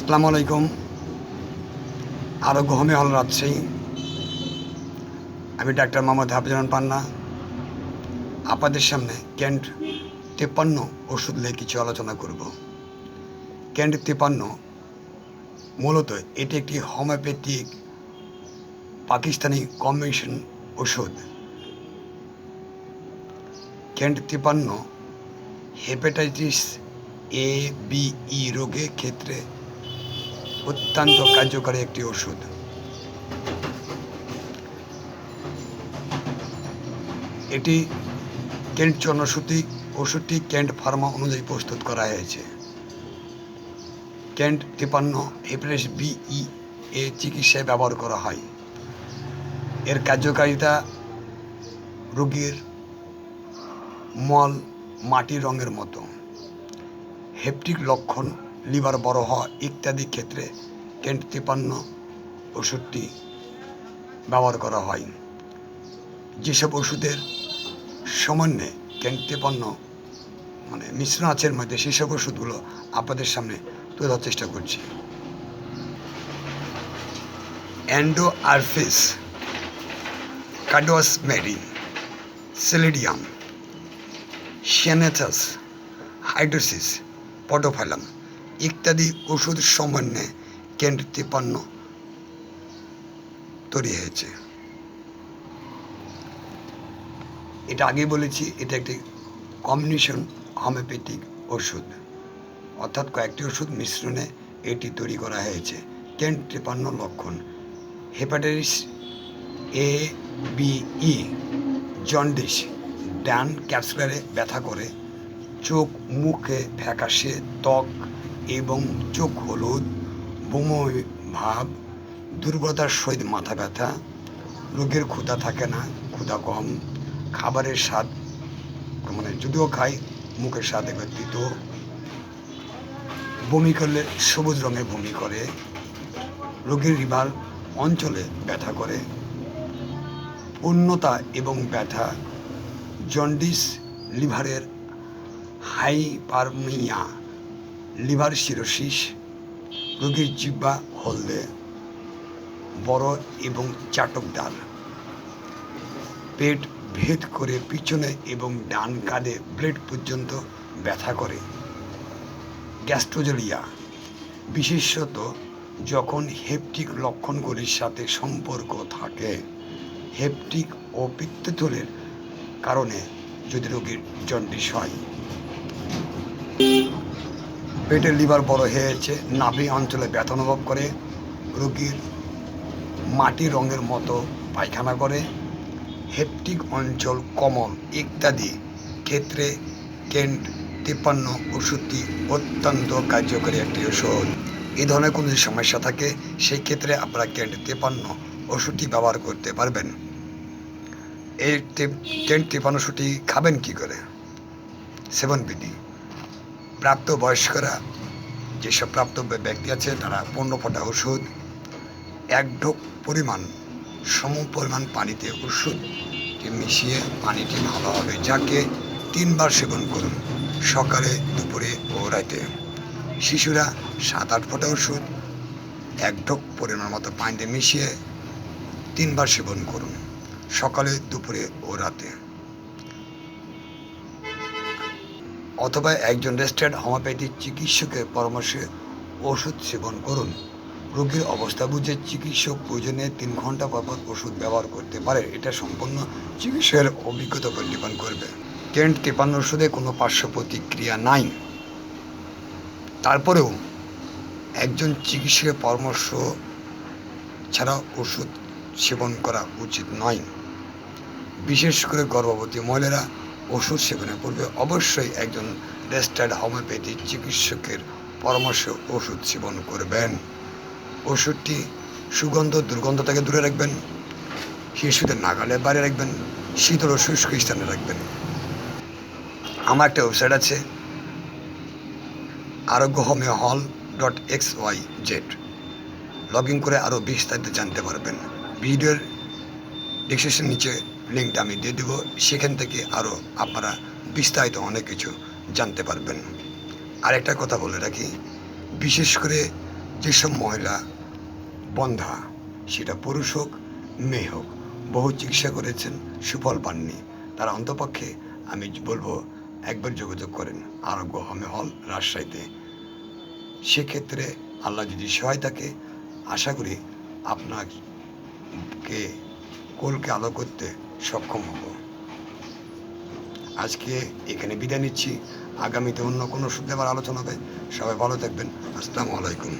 আসসালামু আলাইকুম। আরোগ্য হোমে হল রাজশাহী আমি ডাক্তার মোহাম্মদ হাফিজান পান্না। আপনাদের সামনে ক্যান্ট তেপান্ন ওষুধ নিয়ে কিছু আলোচনা করব। ক্যান্ট তেপান্ন মূলত এটি একটি হোমিওপ্যাথিক পাকিস্তানি কম্বিনেশন ওষুধ। ক্যান্ট তিপান্ন হেপাটাইটিস এ বি ই রোগের ক্ষেত্রে অত্যন্ত কার্যকারী একটি ওষুধ। এটি কেন্ট জনশ্রুতি ওষুধটি কেন্ট ফার্মা অনুযায়ী প্রস্তুত করা হয়েছে। কেন্ট তিপান্ন হেপাটাইটিস বিই এ চিকিৎসায় ব্যবহার করা হয়। এর কার্যকারিতা রোগীর মল, মাটি, রঙের মতো। হেপটিক লক্ষণ লিভার বড় হওয়া ইত্যাদি ক্ষেত্রে কেন্ট তিপান্ন ওষুধটি ব্যবহার করা হয়। যেসব ওষুধের সমন্বয়ে কেন্ট তিপান্ন মানে মিশ্রণ আছে এর মধ্যে, সেসব ওষুধগুলো আপনাদের সামনে তুলে ধরার চেষ্টা করছি। অ্যান্ডো আরফিস কাডোয়াস মেরি সেলিডিয়াম, সিয়ানেথাস, হাইড্রোসিস পটোফাইলাম ইত্যাদি ওষুধ সমন্বয়ে কেন্দ্র তিপান্ন তৈরি হয়েছে। এটা আগে বলেছি, এটা একটি কম্বিনেশন হোমিওপ্যাথিক ওষুধ। অর্থাৎ কয়েকটি ওষুধ মিশ্রণে এটি তৈরি করা হয়েছে। কেন্ট তিপান্ন লক্ষণ। Hepatitis A, B, E, jaundice, ডান ক্যাপসুলারে ব্যথা করে, চোখ, মুখে ফ্যাকাশে, ত্বক এবং চোখ হলুদ, বমি, ভাব, দুর্বলতার সহিত মাথা ব্যথা, রোগের ক্ষুধা থাকে না, ক্ষুধা কম, খাবারের স্বাদ মানে যদিও খাই, মুখের স্বাদ একবার তিতো বমি করলে সবুজ রঙের বমি করে, রোগীর রিভার অঞ্চলে ব্যথা করে। পূর্ণতা এবং ব্যথা, জন্ডিস, লিভারের হাইপারমিয়া লিভার সিরোসিস, রোগীর জিব্বা হলদে বড় এবং চাটক ডাল। পেট ভেদ করে পিছনে এবং ডান কাঁধে ব্লেড পর্যন্ত ব্যথা করে। গ্যাস্ট্রোজেলিয়া, বিশেষত যখন হেপটিক লক্ষণগুলির সাথে সম্পর্ক থাকে, হেপটিক ও পিত্তথলের কারণে যদি রোগীর জন্ডিস হয়। পেটের লিভার বড় হয়েছে নাভি অঞ্চলে ব্যথা অনুভব করে, রোগীর মাটি রঙের মতো পায়খানা করে, হেপটিক অঞ্চল কমল ইত্যাদি ক্ষেত্রে কেন্ট তিপ্পান্ন ওষুধটি অত্যন্ত কার্যকরী একটি ওষুধ এই ধরনের কোনো সমস্যা থাকে, সেই ক্ষেত্রে আপনারা কেন্ট তিপ্পান্ন ওষুধটি ব্যবহার করতে পারবেন। এই কেন্ট তিপ্পান্ন ওষুধটি খাবেন কি করে? সেবন বিধি প্রাপ্ত বয়স্করা যেসব প্রাপ্ত ব্যক্তি আছে, তারা পনেরো ফোঁটা ওষুধ, এক ঢোক পরিমাণ সম পরিমাণ পানিতে ওষুধটি মিশিয়ে পানিটি ভালো হবে যাকে তিনবার সেবন করুন, সকালে, দুপুরে ও রাতে। শিশুরা সাত আট ফোঁটা ওষুধ, এক ঢোক পরিমাণ মতো পানিতে মিশিয়ে তিনবার সেবন করুন, সকালে, দুপুরে ও রাতে। অথবা একজন রেজিস্টার্ড হোমিওপ্যাথিক চিকিৎসকের পরামর্শে ওষুধ সেবন করুন। রোগীর অবস্থা বুঝে চিকিৎসক প্রয়োজনে তিন ঘণ্টা পর পর ওষুধ ব্যবহার করতে পারে। এটা সম্পূর্ণ চিকিৎসকের অভিজ্ঞতা উপর ডিপেন্ড করবে। কেন্ট তিপান্ন ওষুধে কোনো পার্শ্ব প্রতিক্রিয়া নাই। তারপরেও একজন চিকিৎসকের পরামর্শ ছাড়া ওষুধ সেবন করা উচিত নয়। বিশেষ করে গর্ভবতী মহিলারা ওষুধ সেবনের পূর্বে অবশ্যই একজন রেজিস্টার্ড হোমিওপ্যাথি চিকিৎসকের পরামর্শ ওষুধ সেবন করবেন। ওষুধটি সুগন্ধ দুর্গন্ধ থেকে দূরে রাখবেন, শিশুদের নাগালে বাইরে রাখবেন, শীতল ও শুষ্ক স্থানে রাখবেন। আমার একটা ওয়েবসাইট আছে Arogya homeo hall dot X Y Z. Log in করে আরও বিস্তারিত জানতে পারবেন। ভিডিওর ডিসক্রিপশন নিচে লিঙ্কটা আমি দিয়ে দেবো। সেখান থেকে আরও আপনারা বিস্তারিত অনেক কিছু জানতে পারবেন। আর একটা কথা বলে রাখি, বিশেষ করে যেসব মহিলা বন্ধা, সেটা পুরুষ হোক, মেয়ে হোক, বহু চিকিৎসা করেছেন, সুফল পাননি। তারা অন্তপক্ষে আমি বলব, একবার যোগাযোগ করেন আরোগ্য হোমে হল রাজশাহীতে। সেক্ষেত্রে আল্লাহ যদি সহায় থাকে, আশা করি আপনাকে কোলকে আলো করতে সক্ষম হব। আজকে এখানে বিদায় নিচ্ছি। আগামীতে অন্য কোনো সূত্রে আবার আলোচনা হবে। সবাই ভালো থাকবেন। আসসালামু আলাইকুম।